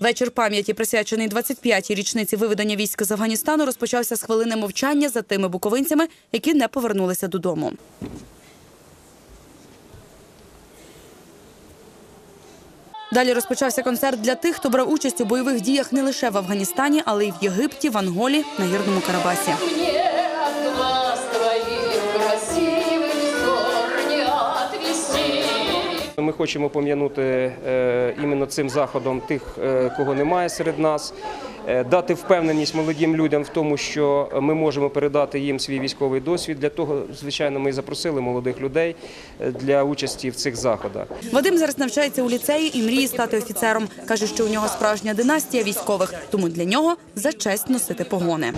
Вечір пам'яті, присвячений 25-й річниці виведення військ з Афганістану, розпочався з хвилини мовчання за тими буковинцями, які не повернулися додому. Далі розпочався концерт для тих, хто брав участь у бойових діях не лише в Афганістані, але й в Єгипті, в Анголі, на гірному Карабасі. Ми хочемо пом'янути е, іменно цим заходом тих, е, кого немає серед нас, дати впевненість молодим людям в тому, що ми можемо передати їм свій військовий досвід. Для того, звичайно, ми і запросили молодих людей е, для участі в цих заходах. Вадим зараз навчається у ліцеї і мріє стати офіцером. Каже, що у нього справжня династія військових, тому для нього за честь носити погони.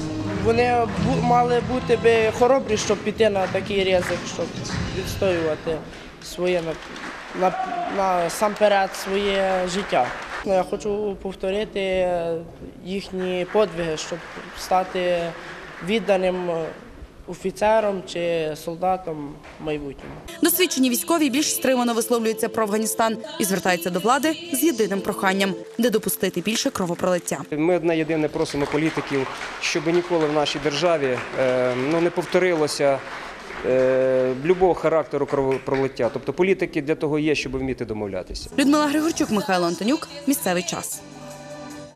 Вони мали бути би хоробрі, щоб піти на такий ризик, щоб відстоювати своє на, на, насамперед своє життя. Ну, Я хочу повторити їхні подвиги, щоб стати відданим офіцером чи солдатом майбутньому. Досвідчені військові більш стримано висловлюються про Афганістан і звертаються до влади з єдиним проханням не допустити більше кровопролиття. Ми одне єдине просимо політиків, щоб ніколи в нашій державі е, ну, не повторилося. Е, Любого характеру кровопролиття. Тобто політики для того є, щоб вміти домовлятися. Людмила Григорчук, Михайло Антонюк. Місцевий час.